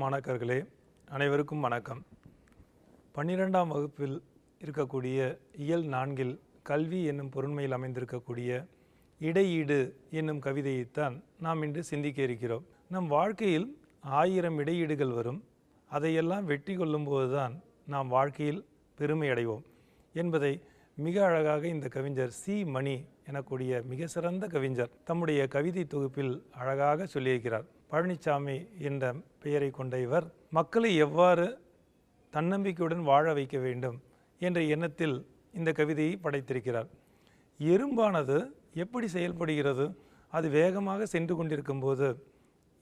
மாணாக்கர்களே அனைவருக்கும் வணக்கம். பன்னிரெண்டாம் வகுப்பில் இருக்கக்கூடிய இயல் நான்கில் கல்வி என்னும் பொருண்மையில் அமைந்திருக்கக்கூடிய இடையீடு என்னும் கவிதையைத்தான் நாம் இன்று சிந்திக்க இருக்கிறோம். நம் வாழ்க்கையில் ஆயிரம் இடையீடுகள் வரும். அதையெல்லாம் வெற்றி கொள்ளும்போதுதான் நாம் வாழ்க்கையில் பெருமை அடைவோம் என்பதை மிக அழகாக இந்த கவிஞர் சி. மணி எனக்கூடிய மிக சிறந்த கவிஞர் தம்முடைய கவிதை தொகுப்பில் அழகாக சொல்லியிருக்கிறார். பழனிசாமி என்ற பெயரை கொண்ட இவர் மக்களை எவ்வாறு தன்னம்பிக்கையுடன் வாழ வைக்க வேண்டும்? என்ற எண்ணத்தில் இந்த கவிதையை படைத்திருக்கிறார். எறும்பானது எப்படி செயல்படுகிறது? அது வேகமாக சென்று கொண்டிருக்கும்போது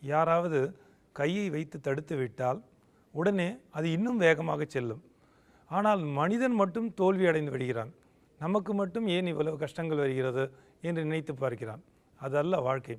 யாராவது கையை வைத்து தடுத்து விட்டால் உடனே அது இன்னும் வேகமாக செல்லும். ஆனால் மனிதன் மட்டும் தோல்வி அடைந்து விடுகிறான். நமக்கு மட்டும் ஏன் இவ்வளவு கஷ்டங்கள் வருகிறது? என்று நினைத்து பார்க்கிறான். அதல்ல வாழ்க்கை.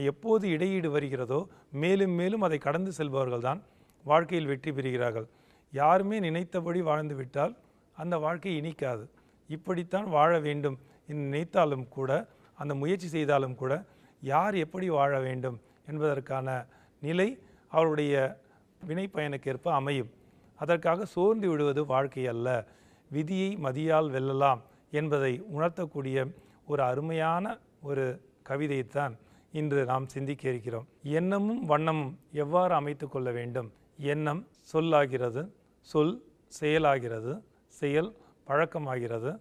எப்போது இடையீடு வருகிறதோ மேலும் மேலும் அதை கடந்து செல்பவர்கள் தான் வாழ்க்கையில் வெற்றி பெறுகிறார்கள். யாருமே நினைத்தபடி வாழ்ந்து விட்டால் அந்த வாழ்க்கை இனிக்காது. இப்படித்தான் வாழ வேண்டும் என்று நினைத்தாலும் கூட அந்த முயற்சி செய்தாலும் கூட யார் எப்படி வாழ வேண்டும் என்பதற்கான நிலை அவருடைய வினை பயனுக்கேற்ப அமையும். அதற்காக சோர்ந்து விடுவது வாழ்க்கை அல்ல. விதியை மதியால் வெல்லலாம் என்பதை உணர்த்தக்கூடிய ஒரு அருமையான ஒரு கவிதையைத்தான் இன்று நாம் சிந்திக்க இருக்கிறோம். எண்ணமும் வண்ணமும் எவ்வாறு அமைத்து கொள்ள வேண்டும்? எண்ணம் சொல்லாகிறது சொல் செயலாகிறது செயல் பழக்கமாகிறது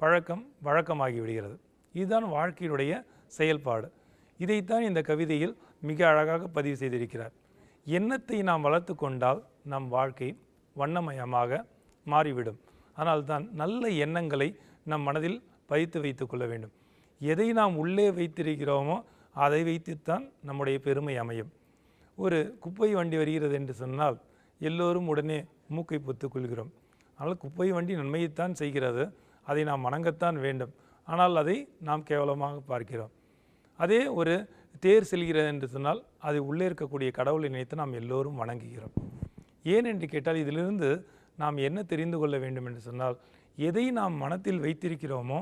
பழக்கம் வழக்கமாகி விடுகிறது இதுதான் வாழ்க்கையினுடைய செயல்பாடு. இதைத்தான் இந்த கவிதையில் மிக அழகாக பதிவு செய்திருக்கிறார். எண்ணத்தை நாம் வளர்த்து கொண்டால் நம் வாழ்க்கை வண்ணமயமாக மாறிவிடும். அதனால்தான் நல்ல எண்ணங்களை நம் மனதில் பதித்து வைத்து கொள்ள வேண்டும். எதை நாம் உள்ளே வைத்திருக்கிறோமோ அதை வைத்துத்தான் நம்முடைய பெருமை அமையும். ஒரு குப்பை வண்டி வருகிறது என்று சொன்னால் எல்லோரும் உடனே மூக்கை பொத்துக்கொள்கிறோம் ஆனால் குப்பை வண்டி நன்மையைத்தான் செய்கிறது. அதை நாம் வணங்கத்தான் வேண்டும். ஆனால் அதை நாம் கேவலமாக பார்க்கிறோம். அதே ஒரு தேர் செல்கிறது என்று சொன்னால் அது உள்ளே இருக்கக்கூடிய கடவுளை நினைத்து நாம் எல்லோரும் வணங்குகிறோம். ஏன் என்று கேட்டால் இதிலிருந்து நாம் என்ன தெரிந்து கொள்ள வேண்டும் என்று சொன்னால் எதை நாம் மனத்தில் வைத்திருக்கிறோமோ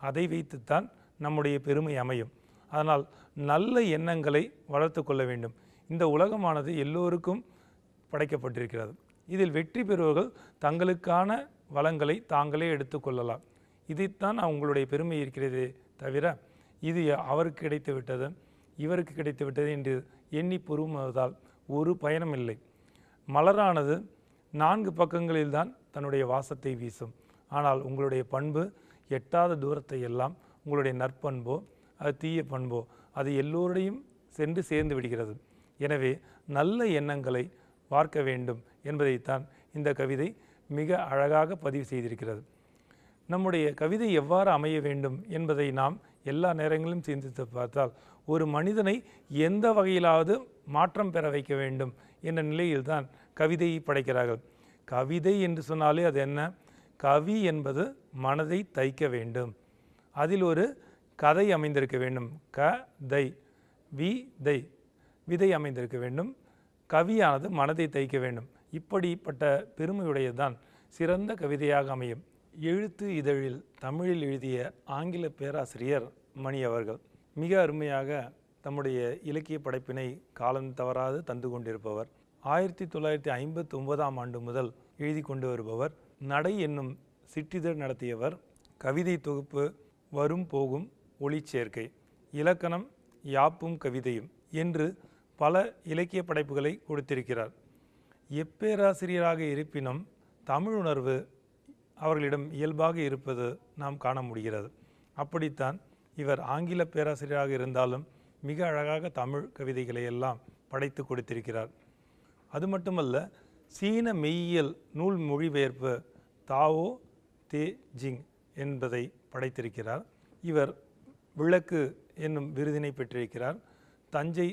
அதை வைத்துத்தான் நம்முடைய பெருமை அமையும். அதனால் நல்ல எண்ணங்களை வளர்த்து கொள்ள வேண்டும். இந்த உலகமானது எல்லோருக்கும் படைக்கப்பட்டிருக்கிறது. இதில் வெற்றி பெறுவர்கள் தங்களுக்கான வளங்களை தாங்களே எடுத்துக்கொள்ளலாம் இதைத்தான் உங்களுடைய பெருமை இருக்கிறதே தவிர இது அவருக்கு கிடைத்து விட்டது இவருக்கு கிடைத்து விட்டது என்று எண்ணி பொறுமுவதால் ஒரு பயனும் இல்லை. மலரானது நான்கு பக்கங்களில்தான் தன்னுடைய வாசத்தை வீசும். ஆனால் உங்களுடைய பண்பு எட்டாத தூரத்தை எல்லாம் உங்களுடைய நற்பண்போ அது தீய பண்போ அது எல்லோருடையும் சென்று சேர்ந்து விடுகிறது. எனவே நல்ல எண்ணங்களை பார்க்க வேண்டும் என்பதைத்தான் இந்த கவிதை மிக அழகாக பதிவு செய்திருக்கிறது. நம்முடைய கவிதை எவ்வாறு அமைய வேண்டும் என்பதை நாம் எல்லா நேரங்களிலும் சிந்தித்து பார்த்தால் ஒரு மனிதனை எந்த வகையிலாவது மாற்றம் பெற வைக்க வேண்டும் என்ற நிலையில்தான் கவிதையை படைக்கிறார்கள். கவிதை என்று சொன்னாலே அது என்ன? கவி என்பது மனதை தைக்க வேண்டும். அதில் ஒரு கதை அமைந்திருக்க வேண்டும். க தை. வி தை. விதை அமைந்திருக்க வேண்டும். கவியானது மனதை தைக்க வேண்டும். இப்படிப்பட்ட பெருமையுடையதுதான் சிறந்த கவிதையாக அமையும். எழுத்து இதழில் தமிழில் எழுதிய ஆங்கில பேராசிரியர் மணி அவர்கள் மிக அருமையாக தம்முடைய இலக்கிய படைப்பினை காலம் தவறாது தந்து கொண்டிருப்பவர். ஆயிரத்தி தொள்ளாயிரத்தி ஐம்பத்தி ஒன்பதாம் ஆண்டு முதல் எழுதி கொண்டு வருபவர். நடை என்னும் சிற்றிதழ் நடத்தியவர். கவிதை தொகுப்பு வரும் போகும் ஒளிச்சேர்க்கை இலக்கணம் யாப்பும் கவிதையும் என்று பல இலக்கிய படைப்புகளை கொடுத்திருக்கிறார். எப்பேராசிரியராக இருப்பினும் தமிழ் உணர்வு அவர்களிடம் இயல்பாக இருப்பது நாம் காண முடிகிறது. அப்படித்தான் இவர் ஆங்கில பேராசிரியராக இருந்தாலும் மிக அழகாக தமிழ் கவிதைகளை எல்லாம் படைத்து கொடுத்திருக்கிறார். அது மட்டுமல்ல சீன மெய்யியல் நூல் மொழிபெயர்ப்பு தாவோ தே ஜிங் என்பதை படைத்திருக்கிறார். இவர் விளக்கு என்னும் விருதினை பெற்றிருக்கிறார். தஞ்சை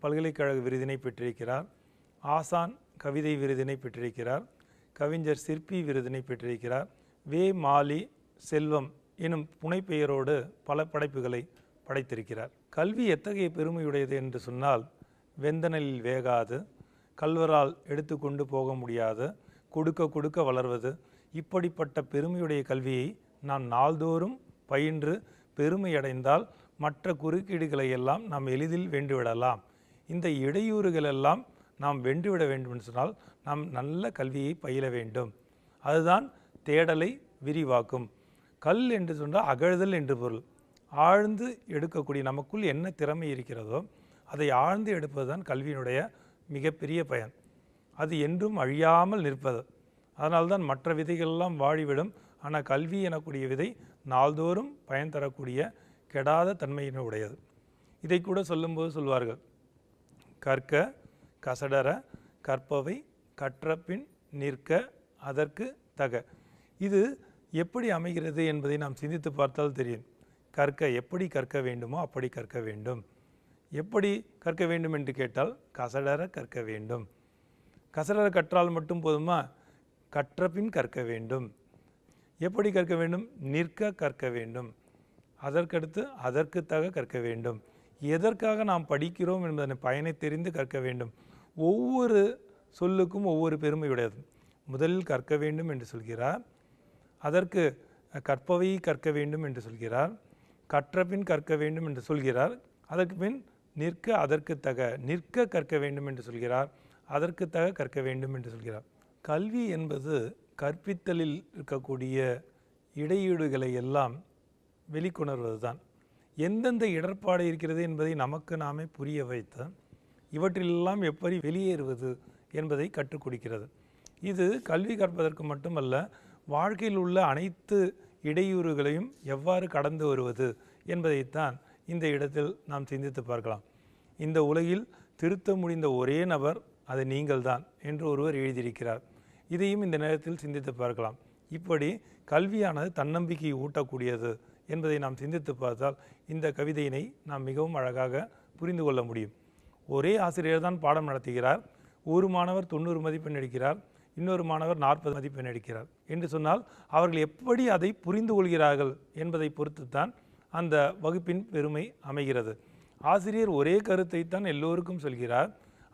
பல்கலைக்கழக விருதினை பெற்றிருக்கிறார். ஆசான் கவிதை விருதினை பெற்றிருக்கிறார். கவிஞர் சிற்பி விருதினை பெற்றிருக்கிறார். வே. மாலி செல்வம் எனும் புனைப்பெயரோடு பல படைப்புகளை படைத்திருக்கிறார். கல்வி எத்தகைய பெருமையுடையது என்று சொன்னால் வெந்தனலில் வேகாது கல்வரால் எடுத்துக்கொண்டு போக முடியாது கொடுக்க கொடுக்க வளர்வது. இப்படிப்பட்ட பெருமையுடைய கல்வியை நாம் நாள்தோறும் பயின்று பெருமையடைந்தால் மற்ற குறுக்கீடுகளை எல்லாம் நாம் எளிதில் வென்றுவிடலாம் இந்த இடையூறுகள் எல்லாம் நாம் வென்றுவிட வேண்டும் சொன்னால் நாம் நல்ல கல்வியை பயில வேண்டும். அதுதான் தேடலை விரிவாக்கும். கல் என்று சொன்னால் அகழ்தல் என்று பொருள். ஆழ்ந்து எடுக்கக்கூடிய நமக்குள் என்ன திறமை இருக்கிறதோ அதை ஆழ்ந்து எடுப்பதுதான் கல்வியினுடைய மிகப்பெரிய பயன். அது என்றும் அழியாமல் நிற்பது. அதனால்தான் மற்ற விதைகள்லாம் வாழிவிடும் ஆனால் கல்வி எனக்கூடிய விதை நாள்தோறும் பயன் தரக்கூடிய கெடாத தன்மையினுடையது இதை கூட சொல்லும்போது சொல்வார்கள் கற்க கசடர கற்பவை கற்றப்பின் நிற்க அதற்கு தக. இது எப்படி அமைகிறது என்பதை நாம் சிந்தித்து பார்த்தால் தெரியும். கற்க எப்படி கற்க வேண்டுமோ அப்படி கற்க வேண்டும். எப்படி கற்க வேண்டும் என்று கேட்டால் கசடர கற்க வேண்டும். கசடர கற்றால் மட்டும் போதுமா? கற்றபின் கற்க வேண்டும். எப்படி கற்க வேண்டும்? நிற்க கற்க வேண்டும். அதற்கடுத்து அதற்குத்தாக கற்க வேண்டும். எதற்காக நாம் படிக்கிறோம் என்பதனை பயனை தெரிந்து கற்க வேண்டும். ஒவ்வொரு சொல்லுக்கும் ஒவ்வொரு பெருமையுடையது. முதலில் கற்க வேண்டும் என்று சொல்கிறார். அதற்கு கற்பவை கற்க வேண்டும் என்று சொல்கிறார். கற்றபின் கற்க வேண்டும் என்று சொல்கிறார். அதற்கு பின் நிற்க அதற்கு தக நிற்க கற்க வேண்டும் என்று சொல்கிறார். அதற்கு தக கற்க வேண்டும் என்று சொல்கிறார். கல்வி என்பது கற்பித்தலில் இருக்கக்கூடிய இடையீடுகளை எல்லாம் வெளிக்கொணர்வது தான் எந்தெந்த இடர்பாடு இருக்கிறது என்பதை நமக்கு நாமே புரிய வைத்த இவற்றிலெல்லாம் எப்படி வெளியேறுவது என்பதை கற்றுக் கொடுக்கிறது. இது கல்வி கற்பதற்கு மட்டுமல்ல வாழ்க்கையில் உள்ள அனைத்து இடையூறுகளையும் எவ்வாறு கடந்து வருவது என்பதைத்தான் இந்த இடத்தில் நாம் சிந்தித்து பார்க்கலாம். இந்த உலகில் திருத்த முடிந்த ஒரே நபர் அது நீங்கள்தான் என்று ஒருவர் எழுதியிருக்கிறார். இதையும் இந்த நேரத்தில் சிந்தித்து பார்க்கலாம். இப்படி கல்வியானது தன்னம்பிக்கையை ஊட்டக்கூடியது என்பதை நாம் சிந்தித்து பார்த்தால் இந்த கவிதையினை நாம் மிகவும் அழகாக புரிந்து கொள்ள முடியும். ஒரே ஆசிரியர் தான் பாடம் நடத்துகிறார். ஒரு மாணவர் தொண்ணூறு மதிப்பெண் எடுக்கிறார். இன்னொரு மாணவர் நாற்பது மதிப்பெண் எடுக்கிறார் என்று சொன்னால் அவர்கள் எப்படி அதை புரிந்து கொள்கிறார்கள் என்பதை பொறுத்துத்தான் அந்த வகுப்பின் பெருமை அமைகிறது. ஆசிரியர் ஒரே கருத்தை தான் எல்லோருக்கும் சொல்கிறார்.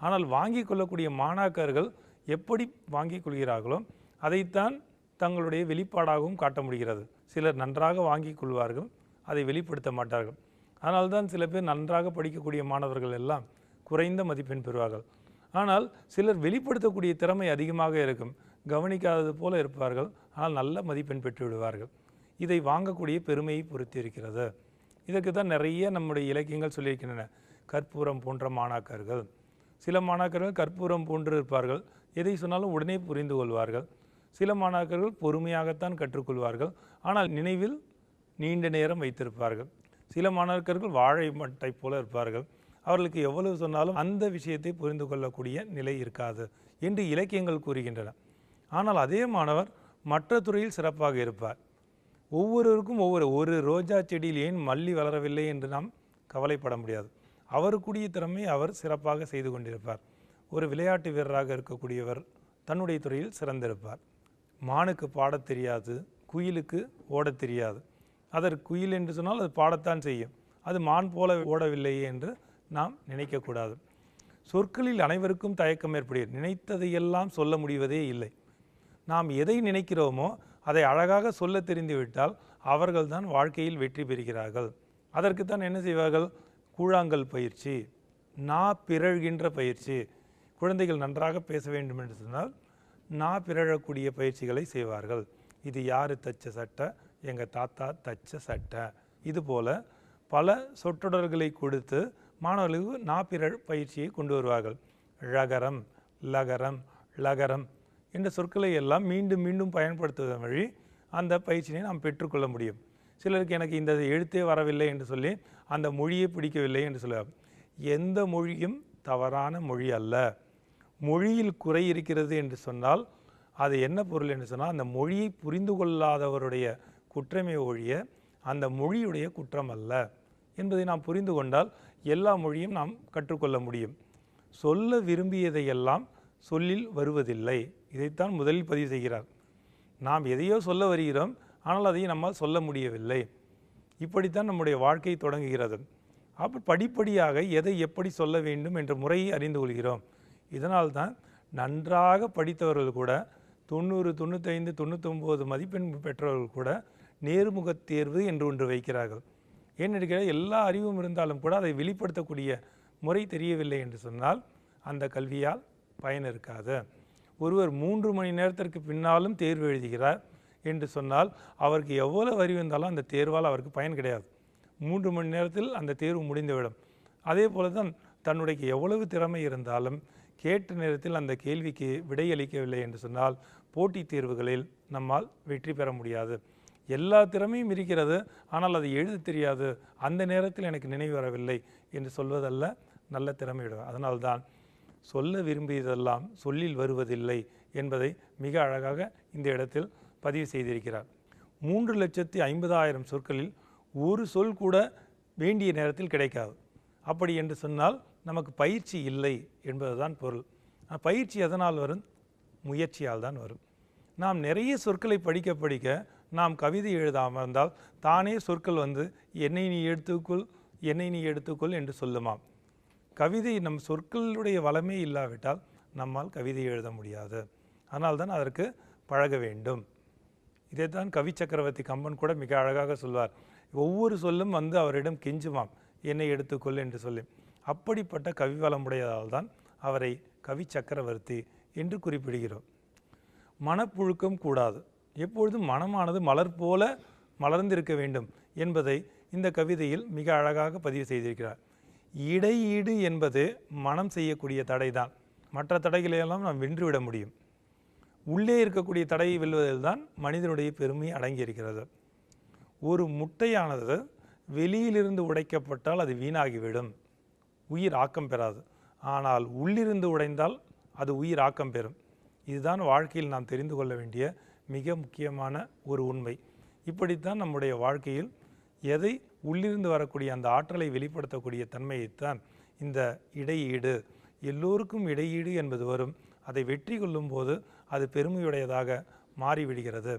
ஆனால் வாங்கிக் கொள்ளக்கூடிய மாணாக்கர்கள் எப்படி வாங்கிக் கொள்கிறார்களோ அதைத்தான் தங்களுடைய வெளிப்பாடாகவும் காட்ட முடிகிறது. சிலர் நன்றாக வாங்கிக் கொள்வார்கள் அதை வெளிப்படுத்த மாட்டார்கள். அதனால்தான் சில பேர் நன்றாக படிக்கக்கூடிய மாணவர்கள் எல்லாம் குறைந்த மதிப்பெண் பெறுவார்கள். ஆனால் சிலர் வெளிப்படுத்தக்கூடிய திறமை அதிகமாக இருக்கும் கவனிக்காதது போல இருப்பார்கள் ஆனால் நல்ல மதிப்பெண் பெற்று விடுவார்கள். இதை வாங்கக்கூடிய பெருமையை பொறுத்து இருக்கிறது. இதற்கு தான் நிறைய நம்முடைய இலக்கியங்கள் சொல்லியிருக்கின்றன. கற்பூரம் போன்ற மாணாக்கர்கள். சில மாணாக்கர்கள் கற்பூரம் போன்று இருப்பார்கள் எதை சொன்னாலும் உடனே புரிந்து கொள்வார்கள். சில மாணாக்கர்கள் பொறுமையாகத்தான் கற்றுக்கொள்வார்கள். ஆனால் நினைவில் நீண்ட நேரம் வைத்திருப்பார்கள். சில மாணாக்கர்கள் வாழை மட்டை போல இருப்பார்கள். அவர்களுக்கு எவ்வளவு சொன்னாலும் அந்த விஷயத்தை புரிந்து கொள்ளக்கூடிய நிலை இருக்காது என்று இலக்கியங்கள் கூறுகின்றன. ஆனால் அதே மாணவர் மற்ற துறையில் சிறப்பாக இருப்பார். ஒவ்வொருவருக்கும் ஒவ்வொரு ஒரு ரோஜா செடியில் ஏன் மல்லி வளரவில்லை என்று நாம் கவலைப்பட முடியாது. அவருக்குரிய திறமை அவர் சிறப்பாக செய்து கொண்டிருப்பார். ஒரு விளையாட்டு வீரராக இருக்கக்கூடியவர் தன்னுடைய துறையில் சிறந்திருப்பார். மானுக்கு பாடத் தெரியாது குயிலுக்கு ஓடத் தெரியாது. அதற்கு குயில் என்று சொன்னால் அது பாடத்தான் செய்யும். அது மான் போல ஓடவில்லையே என்று நாம் நினைக்கக்கூடாது. சொற்களில் அனைவருக்கும் தயக்கம் ஏற்படுகிறது. நினைத்ததையெல்லாம் சொல்ல முடிவதே இல்லை. நாம் எதை நினைக்கிறோமோ அதை அழகாக சொல்ல தெரிந்துவிட்டால் அவர்கள்தான் வாழ்க்கையில் வெற்றி பெறுகிறார்கள். அதற்குத்தான் என்ன செய்வார்கள்? கூழாங்கல் பயிற்சி நா பிறழ்கின்ற பயிற்சி குழந்தைகள் நன்றாக பேச வேண்டும் என்று சொன்னால் நான் பிறழக்கூடிய பயிற்சிகளை செய்வார்கள். இது யார் தச்ச சட்டை? எங்கள் தாத்தா தச்ச சட்டை. இதுபோல் பல சொற்றொடர்களை கொடுத்து மாணவர்களுக்கு நாப்பிரழ் பயிற்சியை கொண்டு வருவார்கள். ழகரம் லகரம் லகரம் என்ற சொற்களை எல்லாம் மீண்டும் மீண்டும் பயன்படுத்துவதன் வழி அந்த பயிற்சியை நாம் பெற்றுக்கொள்ள முடியும். சிலருக்கு எனக்கு இந்த எழுத்தே வரவில்லை என்று சொல்லி அந்த மொழியை பிடிக்கவில்லை என்று சொல்லுவார். எந்த மொழியும் தவறான மொழி அல்ல. மொழியில் குறை இருக்கிறது என்று சொன்னால் அது என்ன பொருள் என்று சொன்னால் அந்த மொழியை புரிந்து கொள்ளாதவருடைய குற்றமே ஒழிய அந்த மொழியுடைய குற்றம் அல்ல என்பதை நாம் புரிந்து கொண்டால் எல்லா மொழியும் நாம் கற்றுக்கொள்ள முடியும். சொல்ல விரும்பியதையெல்லாம் சொல்லில் வருவதில்லை. இதைத்தான் முதலில் பதிவு செய்கிறார். நாம் எதையோ சொல்ல வருகிறோம் ஆனால் அதை நம்மால் சொல்ல முடியவில்லை. இப்படித்தான் நம்முடைய வாழ்க்கை தொடங்குகிறது. அப்போ படிப்படியாக எதை எப்படி சொல்ல வேண்டும் என்ற முறையை அறிந்து கொள்கிறோம். இதனால்தான் நன்றாக படித்தவர்கள் கூட தொண்ணூறு தொண்ணூத்தைந்து தொண்ணூத்தொம்பது மதிப்பெண் பெற்றவர்கள் கூட நேர்முகத் தேர்வு என்று ஒன்று வைக்கிறார்கள். ஏன்னு எல்லா அறிவும் இருந்தாலும் கூட அதை வெளிப்படுத்தக்கூடிய முறை தெரியவில்லை என்று சொன்னால் அந்த கல்வியால் பயன் இருக்காது. ஒருவர் மூன்று மணி நேரத்திற்கு பின்னாலும் தேர்வு எழுதுகிறார் என்று சொன்னால் அவருக்கு எவ்வளவு அறிவு இருந்தாலும் அந்த தேர்வால் அவருக்கு பயன் கிடையாது. மூன்று மணி நேரத்தில் அந்த தேர்வு முடிந்துவிடும். அதே போல தான் தன்னுடைய எவ்வளவு திறமை இருந்தாலும் கேட்ட நேரத்தில் அந்த கேள்விக்கு விடையளிக்கவில்லை என்று சொன்னால் போட்டித் தேர்வுகளில் நம்மால் வெற்றி பெற முடியாது. எல்லா திறமையும் இருக்கிறது ஆனால் அது எழுத தெரியாது. அந்த நேரத்தில் எனக்கு நினைவு வரவில்லை என்று சொல்வதல்ல நல்ல திறமையிடும் அதனால்தான் சொல்ல விரும்பியதெல்லாம் சொல்லில் வருவதில்லை என்பதை மிக அழகாக இந்த இடத்தில் பதிவு செய்திருக்கிறார். மூன்று லட்சத்தி ஐம்பதாயிரம் சொற்களில் ஒரு சொல் கூட வேண்டிய நேரத்தில் கிடைக்காது. அப்படி என்று சொன்னால் நமக்கு பயிற்சி இல்லை என்பதுதான் பொருள். பயிற்சி எதனால் வரும்? முயற்சியால் தான் வரும். நாம் நிறைய சொற்களை படிக்க படிக்க நாம் கவிதை எழுதாமல் இருந்தால் தானே சொற்கள் வந்து என்னை நீ எடுத்துக்கொள் என்னை நீ எடுத்துக்கொள் என்று சொல்லுமாம். கவிதை நம் சொற்களுடைய வளமே இல்லாவிட்டால் நம்மால் கவிதை எழுத முடியாது. அதனால்தான் அதற்கு பழக வேண்டும். இதைத்தான் கவி சக்கரவர்த்தி கம்பன் கூட மிக அழகாக சொல்வார். ஒவ்வொரு சொல்லும் வந்து அவரிடம் கெஞ்சுமாம். என்னை எடுத்துக்கொள் என்று சொல்லி. அப்படிப்பட்ட கவி வளமுடையதால் தான் அவரை கவி சக்கரவர்த்தி என்று குறிப்பிடுகிறோம். மனப்புழுக்கம் கூடாது. எப்பொழுதும் மனமானது மலர் போல மலர்ந்திருக்க வேண்டும் என்பதை இந்த கவிதையில் மிக அழகாக பதிவு செய்திருக்கிறார். இடையீடு என்பது மனம் செய்யக்கூடிய தடைதான். மற்ற தடைகளையெல்லாம் நாம் வென்றுவிட முடியும். உள்ளே இருக்கக்கூடிய தடையை வெல்வதில் தான் மனிதனுடைய பெருமை அடங்கியிருக்கிறது. ஒரு முட்டையானது வெளியிலிருந்து உடைக்கப்பட்டால் அது வீணாகிவிடும். உயிர் ஆக்கம் பெறாது. ஆனால் உள்ளிருந்து உடைந்தால் அது உயிர் ஆக்கம் பெறும். இதுதான் வாழ்க்கையில் நாம் தெரிந்து கொள்ள வேண்டிய மிக முக்கியமான ஒரு உண்மை. இப்படித்தான் நம்முடைய வாழ்க்கையில் எதை உள்ளிருந்து வரக்கூடிய அந்த ஆற்றலை வெளிப்படுத்தக்கூடிய தன்மையைத்தான் இந்த இடையீடு. எல்லோருக்கும் இடையீடு என்பது வரும். அதை வெற்றி கொள்ளும் போது அது பெருமையுடையதாக மாறிவிடுகிறது.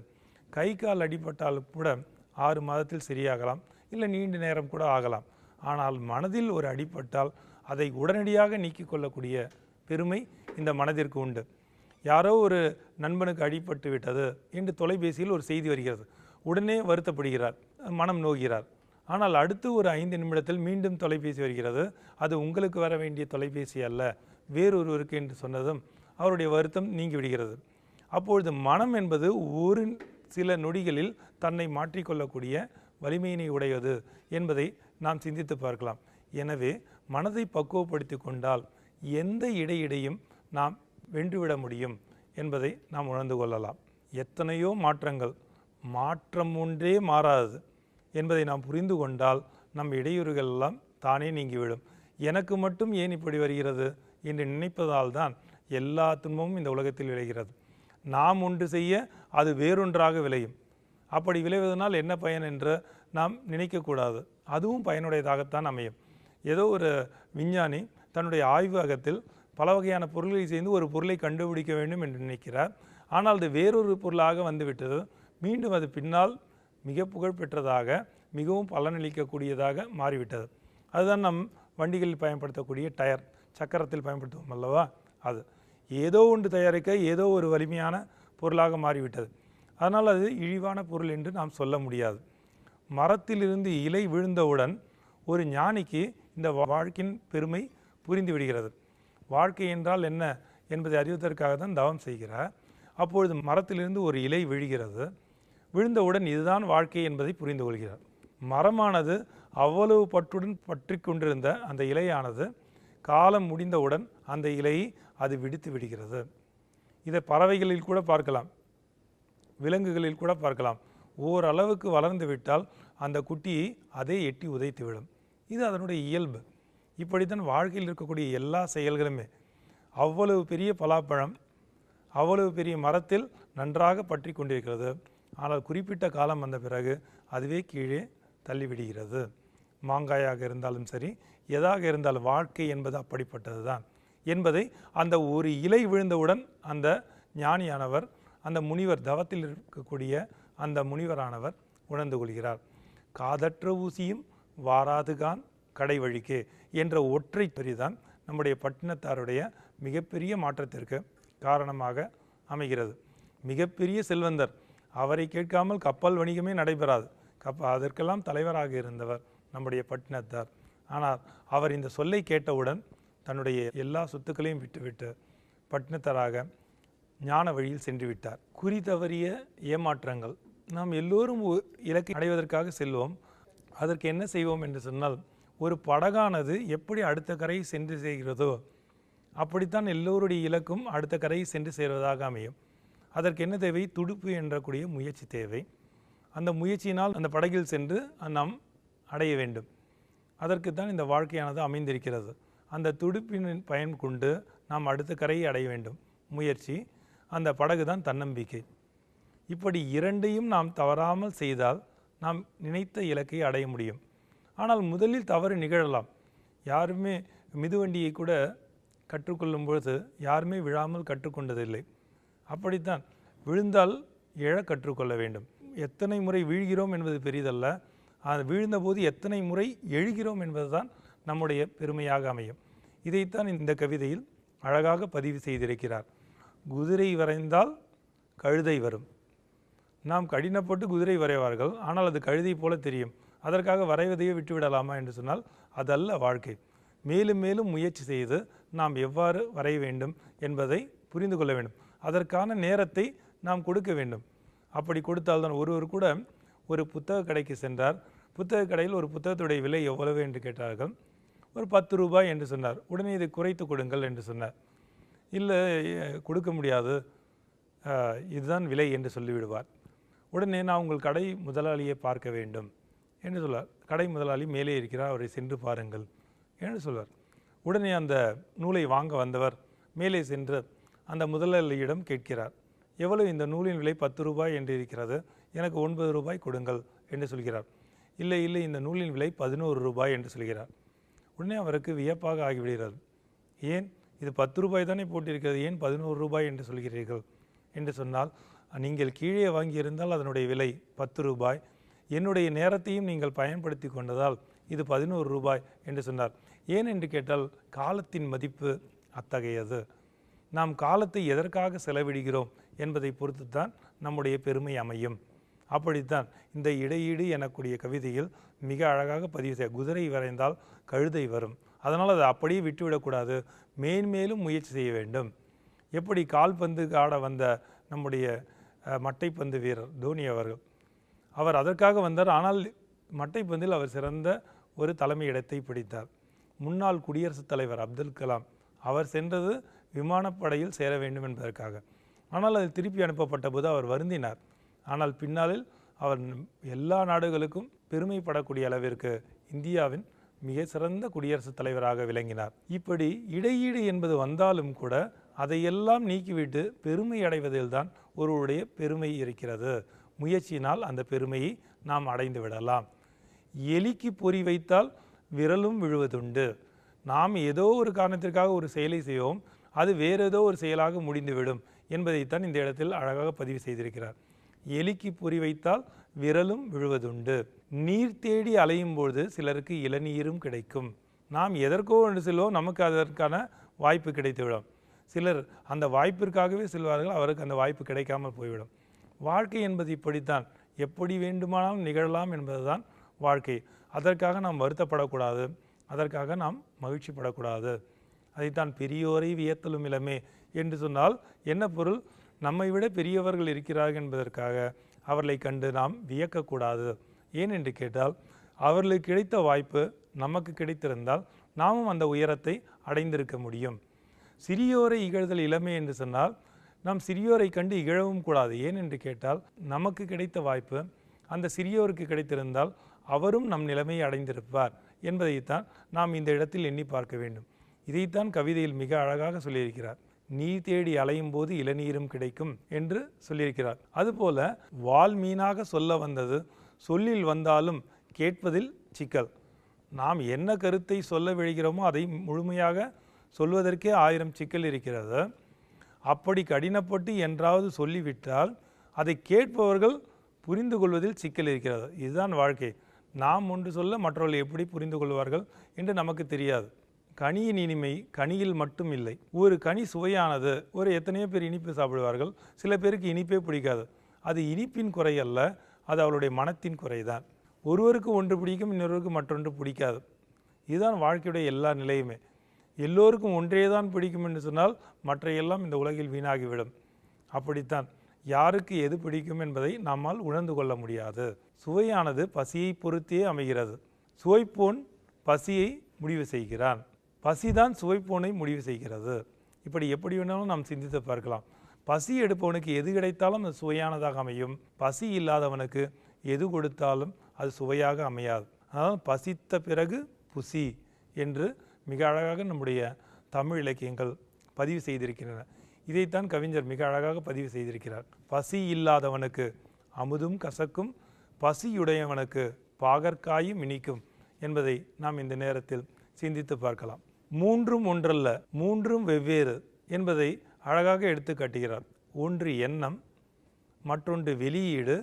கை கால் அடிபட்டாலும் கூட ஆறு மாதத்தில் சரியாகலாம். இல்லை நீண்ட நேரம் கூட ஆகலாம். ஆனால் மனதில் ஒரு அடிபட்டால் அதை உடனடியாக நீக்கிக் கொள்ளக்கூடிய பெருமை இந்த மனதிற்கு உண்டு. யாரோ ஒரு நண்பனுக்கு அடிபட்டு விட்டது என்று தொலைபேசியில் ஒரு செய்தி வருகிறது. உடனே வருத்தப்படுகிறார் மனம் நோகிறார். ஆனால் அடுத்து ஒரு ஐந்து நிமிடத்தில் மீண்டும் தொலைபேசி வருகிறது. அது உங்களுக்கு வர வேண்டிய தொலைபேசி அல்ல வேறொருவருக்கு என்று சொன்னதும் அவருடைய வருத்தம் நீங்கி விடுகிறது. அப்பொழுது மனம் என்பது ஒரு சில நொடிகளில் தன்னை மாற்றிக்கொள்ளக்கூடிய வலிமையினை உடையது என்பதை நாம் சிந்தித்து பார்க்கலாம். எனவே மனதை பக்குவப்படுத்தி கொண்டால் எந்த இடையிடையும் நாம் வென்றுவிட முடியும் என்பதை நாம் உணர்ந்து கொள்ளலாம். எத்தனையோ மாற்றங்கள் மாற்றம் ஒன்றே மாறாது என்பதை நாம் புரிந்து கொண்டால் நம் இடையூறுகள் எல்லாம் தானே நீங்கிவிடும். எனக்கு மட்டும் ஏன் இப்படி வருகிறது என்று நினைப்பதால் தான் எல்லா துன்பமும் இந்த உலகத்தில் விளைகிறது. நாம் ஒன்று செய்ய அது வேறொன்றாக விளையும். அப்படி விளைவதனால் என்ன பயன் என்று நாம் நினைக்கக்கூடாது. அதுவும் பயனுடையதாகத்தான் அமையும். ஏதோ ஒரு விஞ்ஞானி தன்னுடைய ஆய்வகத்தில் பல வகையான பொருள்களை சேர்ந்து ஒரு பொருளை கண்டுபிடிக்க வேண்டும் என்று நினைக்கிறார். ஆனால் அது வேறொரு பொருளாக வந்துவிட்டது. மீண்டும் அது பின்னால் மிக புகழ் பெற்றதாக மிகவும் பலனளிக்கக்கூடியதாக மாறிவிட்டது. அதுதான் நம் வண்டிகளில் பயன்படுத்தக்கூடிய டயர். சக்கரத்தில் பயன்படுத்துவோம் அல்லவா? அது. ஏதோ ஒன்று தயாரிக்க ஏதோ ஒரு வலிமையான பொருளாக மாறிவிட்டது. அதனால் அது இழிவான பொருள் என்று நாம் சொல்ல முடியாது. மரத்திலிருந்து இலை விழுந்தவுடன் ஒரு ஞானிக்கு இந்த வாழ்க்கையின் பெருமை புரிந்து விடுகிறது. வாழ்க்கை என்றால் என்ன என்பதை அறிவதற்காக தான் தவம் செய்கிறார். அப்பொழுது மரத்திலிருந்து ஒரு இலை விழுகிறது. விழுந்தவுடன் இதுதான் வாழ்க்கை என்பதை புரிந்து கொள்கிறார். மரமானது அவ்வளவு பற்றுடன் பற்றி கொண்டிருந்த அந்த இலையானது காலம் முடிந்தவுடன் அந்த இலையை அது விடுத்து விடுகிறது. இதை பறவைகளில் கூட பார்க்கலாம். விலங்குகளில் கூட பார்க்கலாம். ஓரளவுக்கு வளர்ந்து விட்டால் அந்த குட்டியை அதே எட்டி உதைத்து விடும். இது அதனுடைய இயல்பு. இப்படித்தான் வாழ்க்கையில் இருக்கக்கூடிய எல்லா செயல்களுமே. அவ்வளவு பெரிய பலாப்பழம் அவ்வளவு பெரிய மரத்தில் நன்றாக பற்றி கொண்டிருக்கிறது. ஆனால் குறிப்பிட்ட காலம் வந்த பிறகு அதுவே கீழே தள்ளிவிடுகிறது. மாங்காயாக இருந்தாலும் சரி எதாக இருந்தாலும் வாழ்க்கை என்பது அப்படிப்பட்டது தான் என்பதை அந்த ஒரு இலை விழுந்தவுடன் அந்த ஞானியானவர் அந்த முனிவர் தவத்தில் இருக்கக்கூடிய அந்த முனிவரானவர் உணர்ந்து கொள்கிறார். காதற்ற ஊசியும் வாராதுகான் கடை வழிக்கே என்ற ஒற்றை பெரிதான் நம்முடைய பட்டினத்தாருடைய மிகப்பெரிய மாற்றத்திற்கு காரணமாக அமைகிறது. மிகப்பெரிய செல்வந்தர். அவரை கேட்காமல் கப்பல் வணிகமே நடைபெறாது. கப்ப அதற்கெல்லாம் தலைவராக இருந்தவர் நம்முடைய பட்டினத்தார். ஆனால் அவர் இந்த சொல்லை கேட்டவுடன் தன்னுடைய எல்லா சொத்துக்களையும் விட்டுவிட்டு பட்டினத்தராக ஞான வழியில் சென்றுவிட்டார் குறி தவறிய ஏமாற்றங்கள். நாம் எல்லோரும் ஒ- இலக்கை அடைவதற்காக செல்வோம். அதற்கு என்ன செய்வோம் என்று சொன்னால் ஒரு படகானது எப்படி அடுத்த கரையை சென்று செய்கிறதோ அப்படித்தான் எல்லோருடைய இலக்கும் அடுத்த கரையை சென்று சேர்வதாக அமையும். அதற்கு என்ன தேவை? துடுப்பு என்றக்கூடிய முயற்சி தேவை. அந்த முயற்சியினால் அந்த படகில் சென்று நாம் அடைய வேண்டும். அதற்குத்தான் இந்த வாழ்க்கையானது அமைந்திருக்கிறது. அந்த துடுப்பின் பயன் கொண்டு நாம் அடுத்த கரையை அடைய வேண்டும். முயற்சி. அந்த படகு தான் தன்னம்பிக்கை. இப்படி இரண்டையும் நாம் தவறாமல் செய்தால் நாம் நினைத்த இலக்கை அடைய முடியும். ஆனால் முதலில் தவறு நிகழலாம். யாருமே மிதுவண்டியை கூட கற்றுக்கொள்ளும் பொழுது யாருமே விழாமல் கற்றுக்கொண்டதில்லை. அப்படித்தான் விழுந்தால் எழ கற்றுக்கொள்ள வேண்டும். எத்தனை முறை வீழ்கிறோம் என்பது பெரிதல்ல. அது வீழ்ந்தபோது எத்தனை முறை எழுகிறோம் என்பதுதான் நம்முடைய பெருமையாக அமையும். இதைத்தான் இந்த கவிதையில் அழகாக பதிவு செய்திருக்கிறார். குதிரை வரைந்தால் கழுதை வரும். நாம் கடினப்பட்டு குதிரை வரைவார்கள் ஆனால் அது கழுதை போல தெரியும். அதற்காக வரைவதையே விட்டுவிடலாமா என்று சொன்னால் அதல்ல வாழ்க்கை. மேலும் மேலும் முயற்சி செய்து நாம் எவ்வாறு வரைய வேண்டும் என்பதை புரிந்து கொள்ள வேண்டும். அதற்கான நேரத்தை நாம் கொடுக்க வேண்டும். அப்படி கொடுத்தால்தான் ஒருவர் கூட ஒரு புத்தக கடைக்கு சென்றார். புத்தக கடையில் ஒரு புத்தகத்துடைய விலை எவ்வளவு என்று கேட்டார்கள். ஒரு பத்து ரூபாய் என்று சொன்னார். உடனே இதை குறைத்து கொடுங்கள் என்று சொன்னார். இல்லை கொடுக்க முடியாது. இதுதான் விலை என்று சொல்லிவிடுவார். உடனே நான் உங்கள் கடை முதலாளியை பார்க்க வேண்டும். என்று சொல்வார். கடை முதலாளி மேலே இருக்கிறார். அவரை சென்று பாருங்கள் என்று சொல்வார். உடனே அந்த நூலை வாங்க வந்தவர் மேலே சென்று அந்த முதலாளியிடம் கேட்கிறார். எவ்வளவு இந்த நூலின் விலை பத்து ரூபாய் என்று இருக்கிறது? எனக்கு ஒன்பது ரூபாய் கொடுங்கள் என்று சொல்கிறார். இல்லை இல்லை இந்த நூலின் விலை பதினோரு ரூபாய் என்று சொல்கிறார். உடனே அவருக்கு வியப்பாக ஆகிவிடுகிறது. ஏன்? இது பத்து ரூபாய் தானே போட்டிருக்கிறது ஏன் பதினோரு ரூபாய் என்று சொல்கிறீர்கள்? என்று சொன்னால் நீங்கள் கீழே வாங்கியிருந்தால் அதனுடைய விலை பத்து ரூபாய். என்னுடைய நேரத்தையும் நீங்கள் பயன்படுத்தி கொண்டதால் இது பதினோரு ரூபாய் என்று சொன்னார். ஏன் என்று கேட்டால் காலத்தின் மதிப்பு அத்தகையது. நாம் காலத்தை எதற்காக செலவிடுகிறோம் என்பதை பொறுத்து தான் நம்முடைய பெருமை அமையும். அப்படித்தான் இந்த இடையீடு எனக்கூடிய கவிதையில் மிக அழகாக பதிவு செய்ய குதிரை வரைந்தால் கழுதை வரும். அதனால் அதை அப்படியே விட்டுவிடக்கூடாது. மேன்மேலும் முயற்சி செய்ய வேண்டும். எப்படி கால்பந்து ஆட வந்த நம்முடைய மட்டைப்பந்து வீரர் தோனி அவர்கள். அவர் அதற்காக வந்தார். ஆனால் மட்டைப்பந்தில் அவர் சிறந்த ஒரு தலைமை இடத்தை பிடித்தார். முன்னாள் குடியரசுத் தலைவர் அப்துல் கலாம் அவர் சென்றது விமானப்படையில் சேர வேண்டும் என்பதற்காக. ஆனால் அது திருப்பி அனுப்பப்பட்ட போது அவர் வருந்தினார். ஆனால் பின்னாளில் அவர் எல்லா நாடுகளுக்கும் பெருமைப்படக்கூடிய அளவிற்கு இந்தியாவின் மிக சிறந்த குடியரசுத் தலைவராக விளங்கினார். இப்படி இடையீடு என்பது வந்தாலும் கூட அதையெல்லாம் நீக்கிவிட்டு பெருமை அடைவதில்தான் ஒருவருடைய பெருமை இருக்கிறது. முயற்சியினால் அந்த பெருமையை நாம் அடைந்து விடலாம். எலிக்கு பொறி வைத்தால் விரலும் விழுவதுண்டு. நாம் ஏதோ ஒரு காரணத்திற்காக ஒரு செயலை செய்வோம் அது வேறு ஏதோ ஒரு செயலாக முடிந்துவிடும் என்பதைத்தான் இந்த இடத்தில் அழகாக பதிவு செய்திருக்கிறார். எலிக்கு பொறி வைத்தால் விரலும் விழுவதுண்டு. நீர் தேடி அலையும் பொழுது சிலருக்கு இளநீரும் கிடைக்கும். நாம் எதற்கோ ஒன்று செல்வோம் நமக்கு அதற்கான வாய்ப்பு கிடைத்துவிடும். சிலர் அந்த வாய்ப்பிற்காகவே செல்வார்கள் அவருக்கு அந்த வாய்ப்பு கிடைக்காமல் போய்விடும். வாழ்க்கை என்பது இப்படித்தான். எப்படி வேண்டுமானாலும் நிகழலாம் என்பதுதான் வாழ்க்கை. அதற்காக நாம் வருத்தப்படக்கூடாது. அதற்காக நாம் மகிழ்ச்சிப்படக்கூடாது. அதைத்தான் பெரியோரை வியத்தலும் இளமே என்று சொன்னால் என்ன பொருள்? நம்மை விட பெரியவர்கள் இருக்கிறார்கள் என்பதற்காக. அவர்களை கண்டு நாம் வியக்கக்கூடாது. ஏன் என்று கேட்டால் அவர்களுக்கு கிடைத்த வாய்ப்பு நமக்கு கிடைத்திருந்தால் நாமும் அந்த உயரத்தை அடைந்திருக்க முடியும். சிறியோரை இகழ்தல் இளமை என்று சொன்னால் நாம் சிறியோரை கண்டு இகழவும் கூடாது. ஏன் என்று கேட்டால் நமக்கு கிடைத்த வாய்ப்பு அந்த சிறியோருக்கு கிடைத்திருந்தால் அவரும் நம் நிலைமையை அடைந்திருப்பார் என்பதைத்தான் நாம் இந்த இடத்தில் எண்ணி பார்க்க வேண்டும். இதைத்தான் கவிதையில் மிக அழகாக சொல்லியிருக்கிறார். நீர் தேடி அலையும் போது இளநீரும் கிடைக்கும் என்று சொல்லியிருக்கிறார். அதுபோல வால் மீனாக சொல்ல வந்தது சொல்லில் வந்தாலும் கேட்பதில் சிக்கல். நாம் என்ன கருத்தை சொல்ல விழுகிறோமோ அதை முழுமையாக சொல்வதற்கே ஆயிரம் சிக்கல் இருக்கிறது. அப்படி கடினப்பட்டு என்றாவது சொல்லிவிட்டால் அதை கேட்பவர்கள் புரிந்து கொள்வதில் சிக்கல் இருக்கிறது. இதுதான் வாழ்க்கை. நாம் ஒன்று சொல்ல மற்றவர்கள் எப்படி புரிந்து கொள்வார்கள் என்று நமக்கு தெரியாது. கனியின் இனிமை கனியில் மட்டும் இல்லை. ஒரு கனி சுவையானது ஒரு எத்தனையோ பேர் இனிப்பு சாப்பிடுவார்கள். சில பேருக்கு இனிப்பே பிடிக்காது. அது இனிப்பின் குறை அல்ல அது அவளுடைய மனத்தின் குறைதான் ஒருவருக்கு ஒன்று பிடிக்கும் இன்னொருவருக்கு மற்றொன்று பிடிக்காது. இதுதான் வாழ்க்கையுடைய எல்லா நிலையுமே. எல்லோருக்கும் ஒன்றே தான் பிடிக்கும் என்று சொன்னால் மற்றையெல்லாம் இந்த உலகில் வீணாகிவிடும். அப்படித்தான். யாருக்கு எது பிடிக்கும் என்பதை நம்மால் உணர்ந்து கொள்ள முடியாது. சுவையானது பசியை பொறுத்தே அமைகிறது. சுவைப்போன் பசியை முடிவு செய்கிறான். பசிதான் சுவைப்போனை முடிவு செய்கிறது. இப்படி எப்படி வேணாலும் நாம் சிந்தித்து பார்க்கலாம். பசி எடுப்பவனுக்கு எது கிடைத்தாலும் அது சுவையானதாக அமையும். பசி இல்லாதவனுக்கு எது கொடுத்தாலும் அது சுவையாக அமையாது. அதனால் பசித்த பிறகு புசி என்று மிக அழகாக நம்முடைய தமிழ் இலக்கியங்கள் பதிவு செய்திருக்கின்றன. இதைத்தான் கவிஞர் மிக அழகாக பதிவு செய்திருக்கிறார். பசி இல்லாதவனுக்கு அமுதும் கசக்கும் பசியுடையவனுக்கு பாகற்காயும் இனிக்கும் என்பதை நாம் இந்த நேரத்தில் சிந்தித்து பார்க்கலாம். மூன்றும் ஒன்றல்ல மூன்றும் வெவ்வேறு என்பதை அழகாக எடுத்து காட்டுகிறார். ஒன்று எண்ணம் மற்றொன்று வெளியீடு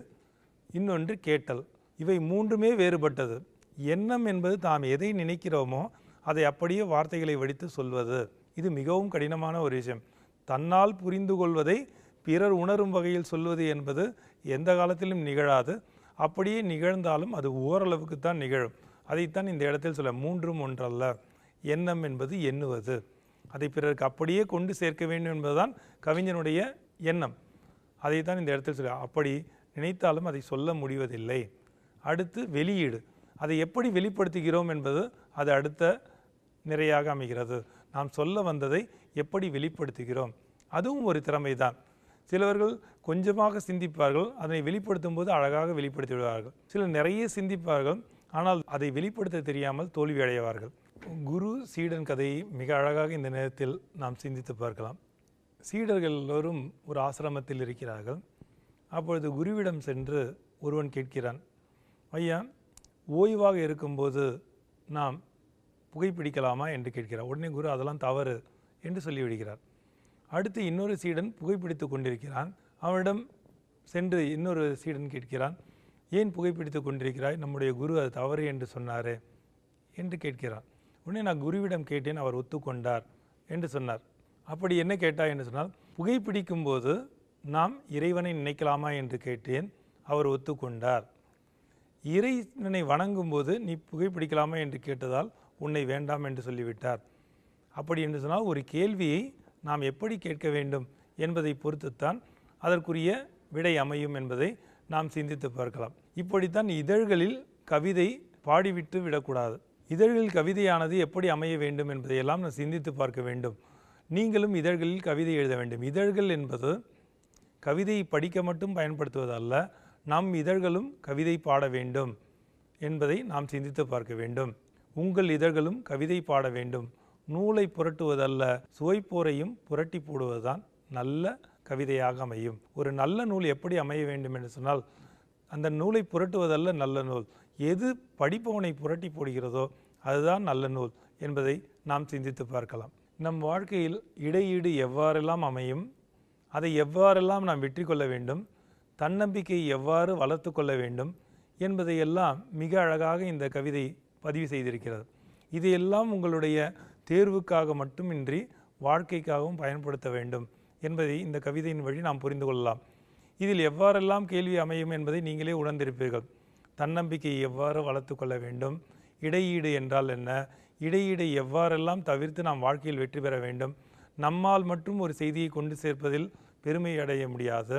இன்னொன்று கேட்டல். இவை மூன்றுமே வேறுபட்டது. எண்ணம் என்பது தாம் எதை நினைக்கிறோமோ அதை அப்படியே வார்த்தைகளை வடித்து சொல்வது. இது மிகவும் கடினமான ஒரு விஷயம். தன்னால் புரிந்து கொள்வதை பிறர் உணரும் வகையில் சொல்வது என்பது எந்த காலத்திலும் நிகழாது. அப்படியே நிகழ்ந்தாலும் அது ஓரளவுக்கு தான் நிகழும். அதைத்தான் இந்த இடத்தில் சொல்ல மூன்றும் ஒன்றல்ல. எண்ணம் என்பது எண்ணுவது. அதை பிறருக்கு அப்படியே கொண்டு சேர்க்க வேண்டும் என்பதுதான் கவிஞனுடைய எண்ணம். அதை தான் இந்த இடத்தில் சொல்ல அப்படி நினைத்தாலும் அதை சொல்ல முடிவதில்லை. அடுத்து வெளியீடு. அதை எப்படி வெளிப்படுத்துகிறோம் என்பது அது அடுத்த நிறையாக அமைகிறது. நாம் சொல்ல வந்ததை எப்படி வெளிப்படுத்துகிறோம்? அதுவும் ஒரு திறமை தான் சிலவர்கள் கொஞ்சமாக சிந்திப்பார்கள் அதனை வெளிப்படுத்தும் போது அழகாக வெளிப்படுத்தி விடுவார்கள் சிலர் நிறைய சிந்திப்பார்கள் ஆனால் அதை வெளிப்படுத்த தெரியாமல் தோல்வி அடைவார்கள் குரு சீடன் கதையை மிக அழகாக இந்த நேரத்தில் நாம் சிந்தித்து பார்க்கலாம். சீடர்கள் எல்லோரும் ஒரு ஆசிரமத்தில் இருக்கிறார்கள். அப்பொழுது குருவிடம் சென்று ஒருவன் கேட்கிறான் ஐயா ஓய்வாக இருக்கும்போது நாம் புகைப்பிடிக்கலாமா? என்று கேட்கிறார். உடனே குரு அதெல்லாம் தவறு என்று சொல்லிவிடுகிறார். அடுத்து இன்னொரு சீடன் புகைப்பிடித்து கொண்டிருக்கிறான். அவனிடம் சென்று இன்னொரு சீடன் கேட்கிறான் ஏன் புகைப்பிடித்து கொண்டிருக்கிறாய்? நம்முடைய குரு அது தவறு என்று சொன்னாரே என்று கேட்கிறான். உடனே நான் குருவிடம் கேட்டேன் அவர் ஒத்துக்கொண்டார் என்று சொன்னார். அப்படி என்ன கேட்டாய் என்று சொன்னால் புகைப்பிடிக்கும் போது நாம் இறைவனை நினைக்கலாமா என்று கேட்டேன் அவர் ஒத்துக்கொண்டார். இறைவனை வணங்கும்போது நீ புகைப்பிடிக்கலாமா என்று கேட்டதால் உன்னை வேண்டாம் என்று சொல்லிவிட்டார். அப்படி என்று சொன்னால் ஒரு கேள்வியை நாம் எப்படி கேட்க வேண்டும் என்பதை பொறுத்துத்தான் அதற்குரிய விடை அமையும் என்பதை நாம் சிந்தித்து பார்க்கலாம். இப்படித்தான் இதழ்களில் கவிதை பாடிவிட்டு விடக்கூடாது. இதழ்களில் கவிதையானது எப்படி அமைய வேண்டும் என்பதையெல்லாம் நாம் சிந்தித்து பார்க்க வேண்டும். நீங்களும் இதழ்களில் கவிதை எழுத வேண்டும். இதழ்கள் என்பது கவிதையை படிக்க மட்டும் பயன்படுத்துவதல்ல நம் இதழ்களும் கவிதை பாட வேண்டும் என்பதை நாம் சிந்தித்து பார்க்க வேண்டும். உங்கள் இதழ்களும் கவிதை பாட வேண்டும். நூலை புரட்டுவதல்ல சுவைப்போரையும் புரட்டி போடுவதுதான் நல்ல கவிதையாக அமையும். ஒரு நல்ல நூல் எப்படி அமைய வேண்டும் என்று சொன்னால் அந்த நூலை புரட்டுவதல்ல நல்ல நூல். எது படிப்பவனை புரட்டி போடுகிறதோ அதுதான் நல்ல நூல் என்பதை நாம் சிந்தித்து பார்க்கலாம். நம் வாழ்க்கையில் இடையீடு எவ்வாறெல்லாம் அமையும் அதை எவ்வாறெல்லாம் நாம் வெற்றி கொள்ள வேண்டும் தன்னம்பிக்கை எவ்வாறு வளர்த்து கொள்ள வேண்டும் என்பதையெல்லாம் மிக அழகாக இந்த கவிதை பதிவு செய்திருக்கிறது. இதையெல்லாம் உங்களுடைய தேர்வுக்காக மட்டுமின்றி வாழ்க்கைக்காகவும் பயன்படுத்த வேண்டும். என்பதை இந்த கவிதையின் வழி நாம் புரிந்து கொள்ளலாம். இதில் எவ்வாறெல்லாம் கேள்வி அமையும் என்பதை நீங்களே உணர்ந்திருப்பீர்கள். தன்னம்பிக்கையை எவ்வாறு வளர்த்து கொள்ள வேண்டும்? இடையீடு என்றால் என்ன? இடையீடை எவ்வாறெல்லாம் தவிர்த்து நாம் வாழ்க்கையில் வெற்றி பெற வேண்டும்? நம்மால் மட்டும் ஒரு செய்தியை கொண்டு சேர்ப்பதில் பெருமை அடைய முடியாது.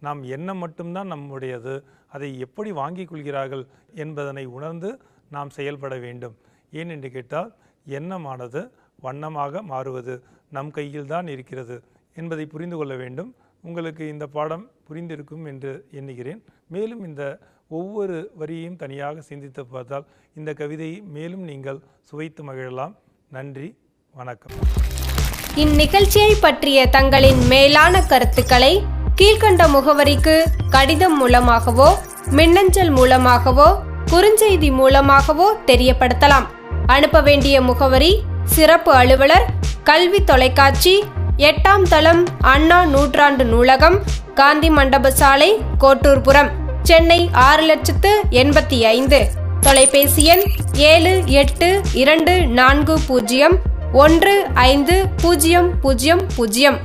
நாம் எண்ணம் மட்டும்தான் நம்முடையது. அதை எப்படி வாங்கிக் கொள்கிறார்கள் என்பதனை உணர்ந்து நாம் செயல்பட வேண்டும். ஏன் என்று கேட்டால் எண்ணமானது வண்ணமாக மாறுவது நம் கையில் தான் இருக்கிறது. என்பதை புரிந்து கொள்ள வேண்டும். உங்களுக்கு இந்த பாடம் புரிந்திருக்கும் என்று எண்ணுகிறேன். மேலும் இந்த ஒவ்வொரு வரியையும் தனியாக சிந்தித்து பார்த்தால் இந்த கவிதையை மேலும் நீங்கள் சுவைத்து மகிழலாம். நன்றி வணக்கம். இந்நிகழ்ச்சியை பற்றிய தங்களின் மேலான கருத்துக்களை கீழ்க்கண்ட முகவரிக்கு கடிதம் மூலமாகவோ மின்னஞ்சல் மூலமாகவோ குறுஞ்செய்தி மூலமாகவோ தெரியப்படுத்தலாம். அனுப்ப வேண்டிய முகவரி சிறப்பு அலுவலர் கல்வி தொலைக்காட்சி எட்டாம் தளம் அண்ணா நூற்றாண்டு நூலகம் காந்தி மண்டப சாலை கோட்டூர்புரம் சென்னை ஆறு லட்சத்து எண்பத்தி ஐந்து. தொலைபேசி எண் ஏழு எட்டு இரண்டு நான்கு பூஜ்ஜியம் ஒன்று ஐந்து பூஜ்ஜியம் பூஜ்ஜியம் பூஜ்ஜியம்.